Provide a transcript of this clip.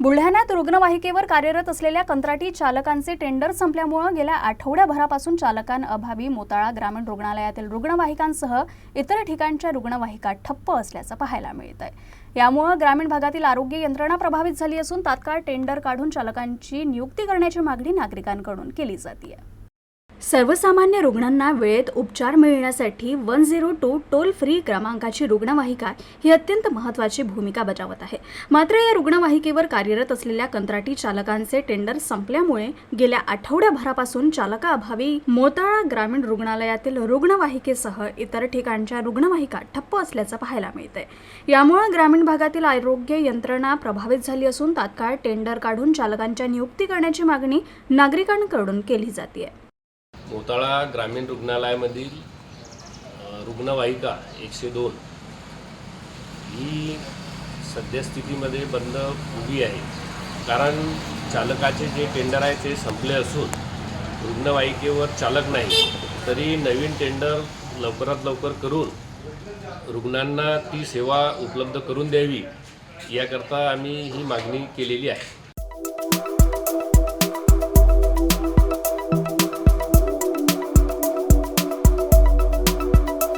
बुलढाण्यात रुग्णवाहिकेवर कार्यरत असलेल्या कंत्राटी चालकांचे टेंडर संपल्यामुळं गेल्या आठवड्याभरापासून चालकांअभावी मोताळा ग्रामीण रुग्णालयातील रुग्णवाहिकांसह इतर ठिकाणच्या रुग्णवाहिका ठप्प असल्याचं पाहायला मिळत आहे यामुळं ग्रामीण भागातील आरोग्य यंत्रणा प्रभावित झाली असून तात्काळ टेंडर काढून चालकांची नियुक्ती करण्याची मागणी नागरिकांकडून केली जाते सर्वसामान्य रुग्णांना वेळेत उपचार मिळण्यासाठी one zero two toll free क्रमांकाची रुग्णवाहिका ही अत्यंत महत्त्वाची भूमिका बजावत आहे. मात्र या रुग्णवाहिकेवर कार्यरत असलेल्या कंत्राटी चालकांचे टेंडर संपल्यामुळे गेल्या आठवड्याभरापासून चालकाअभावी मोताळा ग्रामीण रुग्णालयातील रुग्णवाहिकेसह इतर ठिकाणच्या रुग्णवाहिका ठप्प असल्याचं पाहायला मिळतंय. यामुळे ग्रामीण भागातील आरोग्य यंत्रणा प्रभावित झाली असून तात्काळ टेंडर काढून चालकांच्या नियुक्ती करण्याची मागणी नागरिकांकडून केली जाते मोताळा ग्रामीण रुग्णालयामधील रुग्णवाहिका एकशे दोन ही सद्यस्थितीमध्ये बंद उभी आहे. कारण चालकाचे जे टेंडर आहे ते संपले असून रुग्णवाहिकेवर चालक नाही. तरी नवीन टेंडर लवकरात लवकर करून रुग्णांना ती सेवा उपलब्ध करून द्यावी याकरता आम्ही ही मागणी केलेली आहे.